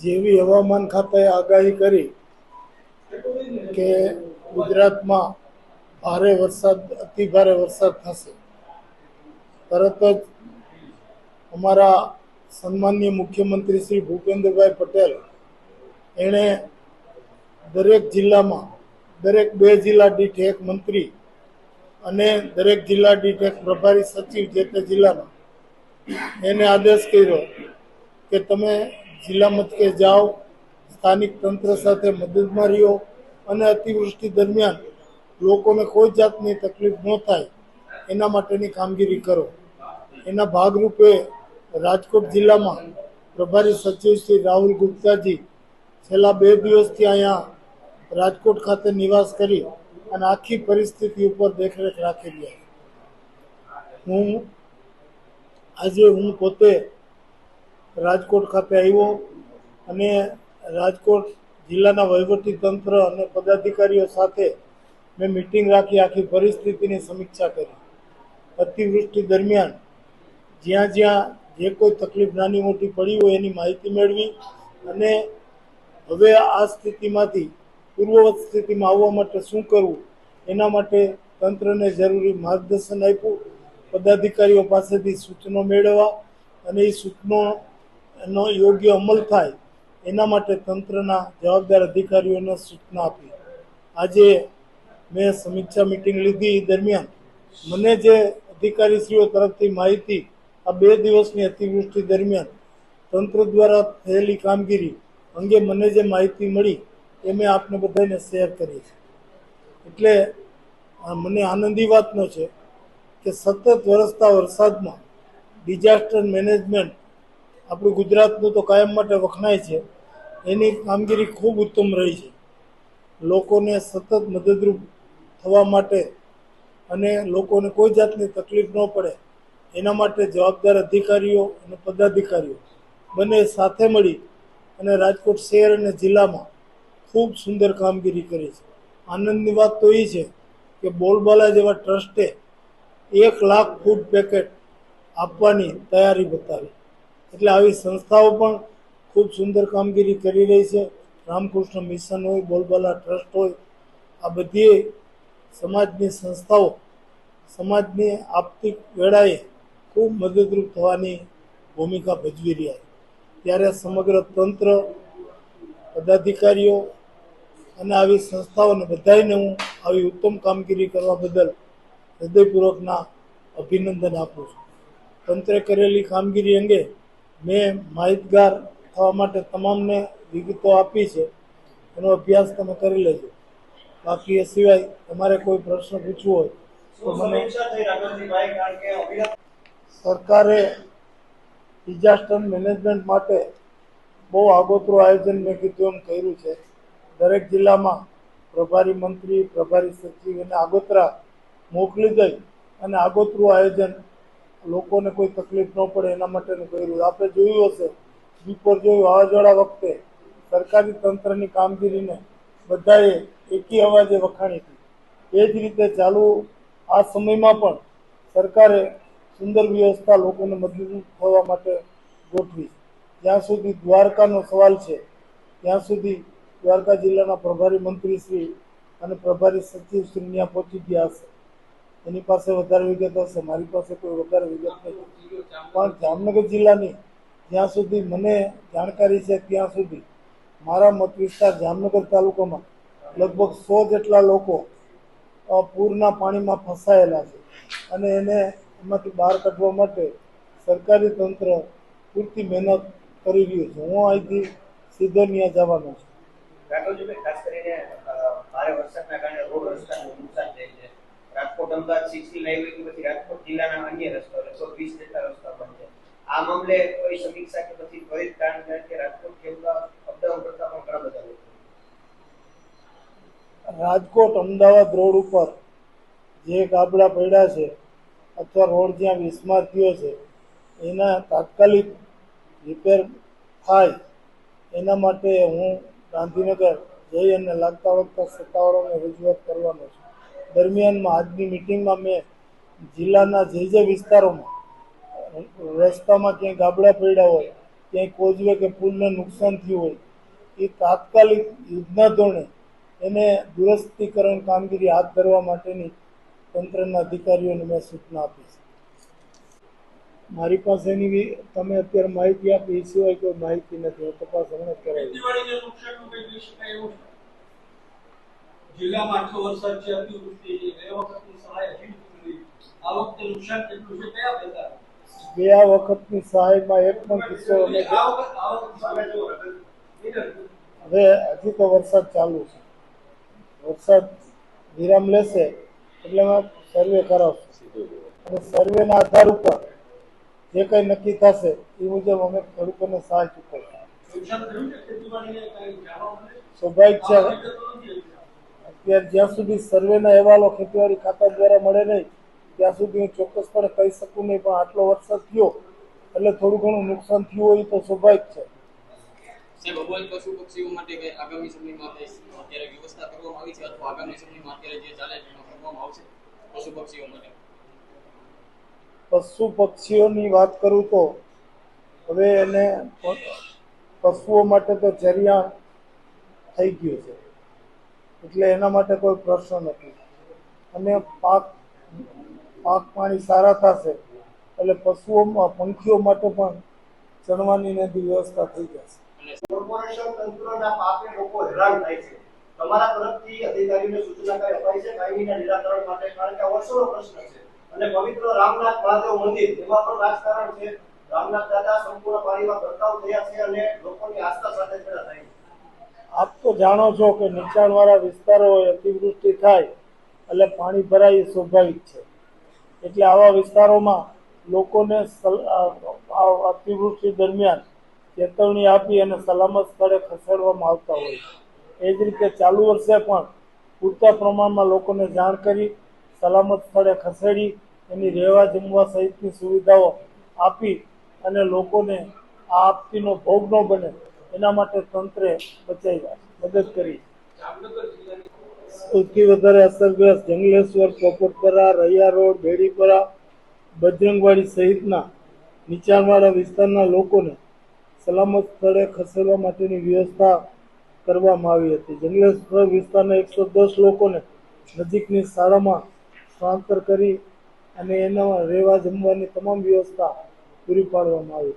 જેવી હવામાન ખાતાએ આગાહી કરી કે ગુજરાતમાં ભારે વરસાદ અતિ ભારે વરસાદ થશે. તરત જ અમારા સન્માનીય મુખ્યમંત્રી શ્રી ભૂપેન્દ્રભાઈ પટેલ એણે દરેક જિલ્લામાં, દરેક બે જિલ્લા દીઠ એક મંત્રી અને દરેક જિલ્લા દીઠ એક પ્રભારી સચિવ જે તે જિલ્લાના એને આદેશ કર્યો કે તમે જિલ્લા મથકે જાઓ, સ્થાનિક તંત્ર સાથે મદદમાં રહ્યો અને અતિવૃષ્ટિ દરમિયાન લોકોને કોઈ જાતની તકલીફ ન થાય, એના માટેની કામગીરી કરો. એના ભાગરૂપે રાજકોટ જિલ્લામાં પ્રભારી સચિવ શ્રી રાહુલ ગુપ્તાજી છેલ્લા બે દિવસથી અહીંયા રાજકોટ ખાતે નિવાસ કરી અને આખી પરિસ્થિતિ ઉપર દેખરેખ રાખી રહ્યા હું આજે હું પોતે રાજકોટ ખાતે આવ્યો અને રાજકોટ જિલ્લાના વહીવટી તંત્ર અને પદાધિકારીઓ સાથે મેં મિટિંગ રાખી, આખી પરિસ્થિતિની સમીક્ષા કરી. અતિવૃષ્ટિ દરમિયાન જ્યાં જ્યાં જે કોઈ તકલીફ નાની મોટી પડી હોય એની માહિતી મેળવી અને હવે આ સ્થિતિમાંથી, પૂર્વવત સ્થિતિમાં આવવા માટે શું કરવું એના માટે તંત્રને જરૂરી માર્ગદર્શન આપ્યું. પદાધિકારીઓ પાસેથી સૂચનો મેળવવા અને એ સૂચનોનો યોગ્ય અમલ થાય, એના માટે તંત્રના જવાબદાર અધિકારીઓને સૂચના આપી. આજે મેં સમીક્ષા મિટિંગ લીધી દરમિયાન. મને જે અધિકારીશ્રીઓ તરફથી માહિતી આ બે દિવસની અતિવૃષ્ટિ દરમિયાન તંત્ર દ્વારા થયેલી કામગીરી અંગે મને જે માહિતી મળી, એ મેં આપને બધાને શેર કરી છે. એટલે મને આનંદી વાતનો છે કે સતત વરસતા વરસાદમાં ડિઝાસ્ટર મેનેજમેન્ટ આપણું ગુજરાતનું તો કાયમ માટે વખણાય છે. એની કામગીરી ખૂબ ઉત્તમ રહી છે. લોકોને સતત મદદરૂપ થવા માટે અને લોકોને કોઈ જાતની તકલીફ ન પડે, એના માટે જવાબદાર અધિકારીઓ અને પદાધિકારીઓ બંને સાથે મળી અને રાજકોટ શહેર અને જિલ્લામાં ખૂબ સુંદર કામગીરી કરી છે. આનંદની વાત તો એ છે કે બોલબાલા જેવા ટ્રસ્ટે એક લાખ ફૂડ પેકેટ આપવાની તૈયારી બતાવી. એટલે આવી સંસ્થાઓ પણ ખૂબ સુંદર કામગીરી કરી રહી છે. રામકૃષ્ણ મિશન હોય, બોલબાલા ટ્રસ્ટ હોય, આ બધી સમાજની સંસ્થાઓ સમાજની આપતી વેળાએ ખૂબ મદદરૂપ થવાની ભૂમિકા ભજવી રહ્યા છે. ત્યારે સમગ્ર તંત્ર, પદાધિકારીઓ અને આવી સંસ્થાઓને બધાને હું આવી ઉત્તમ કામગીરી કરવા બદલ હૃદયપૂર્વકના અભિનંદન આપું છું. તંત્રે કરેલી કામગીરી અંગે મેં માહિતગાર થવા માટે તમામને વિગતો આપી છે. એનો અભ્યાસ તમે કરી લેજો. બાકી એ સિવાય તમારે કોઈ પ્રશ્ન પૂછવો હોય તો મને સરકારે ડિઝાસ્ટર મેનેજમેન્ટ માટે બહુ આગોતરું આયોજન મેં કીધું એમ કર્યું છે. દરેક જિલ્લામાં પ્રભારી મંત્રી પ્રભારી સચિવ અને આગોતરા મોકલી દઈ અને આગોતરું આયોજન લોકોને કોઈ તકલીફ ન પડે એના માટેનું કર્યું. આપણે જોયું હશે બપોર જોયું વાવાઝોડા વખતે સરકારી તંત્રની કામગીરીને બધાએ એકી અવાજે વખાણી હતી. એ જ રીતે ચાલુ આ સમયમાં પણ સરકારે સુંદર વ્યવસ્થા લોકોને મજબૂત થવા માટે ગોઠવી. જ્યાં સુધી દ્વારકાનો સવાલ છે, ત્યાં સુધી દ્વારકા જિલ્લાના પ્રભારી મંત્રી શ્રી અને પ્રભારી સચિવ શ્રી ત્યાં પહોંચી ગયા હશે. એની પાસે વધારે વિગત હશે, મારી પાસે કોઈ વધારે વિગત નથી. પણ જામનગર જિલ્લાની જ્યાં સુધી મને જાણકારી છે ત્યાં સુધી મારા મત વિસ્તાર જામનગર તાલુકામાં લગભગ સો જેટલા લોકો પૂરના પાણીમાં ફસાયેલા છે અને એને એમાંથી બહાર કાઢવા માટે સરકારી તંત્ર પૂરતી મહેનત કરી રહ્યું છે. હું અહીંથી સીધો ત્યાં જવાનો છું. ખાસ કરીને ભારે વરસાદના કારણે રોડ રસ્તાનું નુકસાન થયું છે રાજકોટ અમદાવાદ સિક્સ લાઈન કે પછી રાજકોટ જિલ્લાના અન્ય રસ્તાઓ એકસો વીસ જેટલા રસ્તા બંધ છે. આ મામલે કોઈ સમીક્ષા કે પછી ત્વરિત કારણ કે રાજકોટ કે અમદાવાદ કરતા પણ ઘણા બધા રાજકોટ અમદાવાદ રોડ ઉપર જે ગાબડા પડ્યા છે, અથવા રોડ જ્યાં વિસ્માર થયો છે, એના તાત્કાલિક રિપેર થાય, એના માટે હું ગાંધીનગર જઈ અને લાગતા વળગતા સત્તાવાળાને રજૂઆત કરવાનો છું. દરમિયાનમાં આજની મિટિંગમાં મેં જિલ્લાના જે જે વિસ્તારોમાં, રસ્તામાં ક્યાંય ગાબડા પડ્યા હોય, ક્યાંય કોઝવે કે પુલને નુકસાન થયું હોય, એ તાત્કાલિક યુદ્ધના ધોરણે એને દુરસ્તીકરણ કામગીરી હાથ ધરવા માટેની તંત્રના અધિકારીઓને મેં સૂચના આપી છે. મારી પાસે એની બી- તમે અત્યારે માહિતી આપી, એ સિવાય કોઈ માહિતી નથી તપાસ હમણાં કરાવી ખેતીવાડીને નુકસાનનું કંઈ કહી શકાય એવું છે? જિલ્લામાં આટલો વરસાદ છે અતિવૃષ્ટિ છે ગયા વખતની સહાય હજી નથી આ વખતે નુકસાન કેટલું છે કયા પ્રકાર? ગયા વખતની સહાયમાં એક પણ કિસ્સો હવે હજી તો વરસાદ ચાલુ છે. વરસાદ વિરામ લેશે એટલે સર્વે કરાવશું. અને સર્વેના આધાર ઉપર જે કંઈ નક્કી થશે એ મુજબ અમે ખેડૂતોને સહાય ચૂકવશું. સ્વાભાવિક છે. અત્યારે જ્યાં સુધી સર્વેના અહેવાલો ખેતીવાડી ખાતા દ્વારા મળે નહીં ત્યાં સુધી હું ચોક્કસપણે કહી શકું નહીં પણ આટલો વરસાદ થયો એટલે થોડું ઘણું નુકસાન થયું હોય તો સ્વાભાવિક છે. પશુ પક્ષીઓની વાત કરું તો હવે એને પશુઓ માટે તો ચરિયાણ થઈ ગયું છે. એટલે એના માટે કોઈ પ્રશ્ન નથી. અને પાક પાક પાણી સારા થશે, એટલે પશુઓમાં પંખીઓ માટે પણ ચણવાની નદી વ્યવસ્થા થઈ જશે. છે. તમારા તરફથી અધિકારીઓને સૂચના છે? અને પવિત્ર રામનાથ મહાદેવ મંદિર, એમાં પણ રાજકારણ છે. રામનાથ દાદા સંપૂર્ણ પાણીમાં ગરકાવ થયા છે અને લોકોની આસ્થા સાથે પેદા થાય છે. આપ તો જાણો છો કે નીચાણવાળા વિસ્તારો અતિવૃષ્ટિ થાય એટલે પાણી ભરાય એ સ્વાભાવિક છે. એટલે આવા વિસ્તારોમાં લોકોને અતિવૃષ્ટિ દરમિયાન ચેતવણી આપી અને સલામત સ્થળે ખસેડવામાં આવતા હોય છે. એ જ રીતે ચાલુ વર્ષે પણ પૂરતા પ્રમાણમાં લોકોને જાણ કરી, સલામત સ્થળે ખસેડી, એની રહેવા જમવા સહિતની સુવિધાઓ આપી અને લોકોને આ આપતીનો ભોગ ન બને. એના માટે તંત્રે બચાવ્યા મદદ કરી સૌથી વધારે અસરગ્રસ્ત જંગલેશ્વર, પોપટપરા, રૈયા રોડ, બેડીપરા, બજરંગવાડી સહિતના નીચાણવાળા વિસ્તારના લોકોને સલામત સ્થળે ખસેડવા માટેની વ્યવસ્થા કરવામાં આવી હતી. જંગલેશ્વર વિસ્તારના એકસો દસ લોકોને નજીકની શાળામાં સ્થળાંતર કરી અને એના રહેવા જમવાની તમામ વ્યવસ્થા પૂરી પાડવામાં આવી.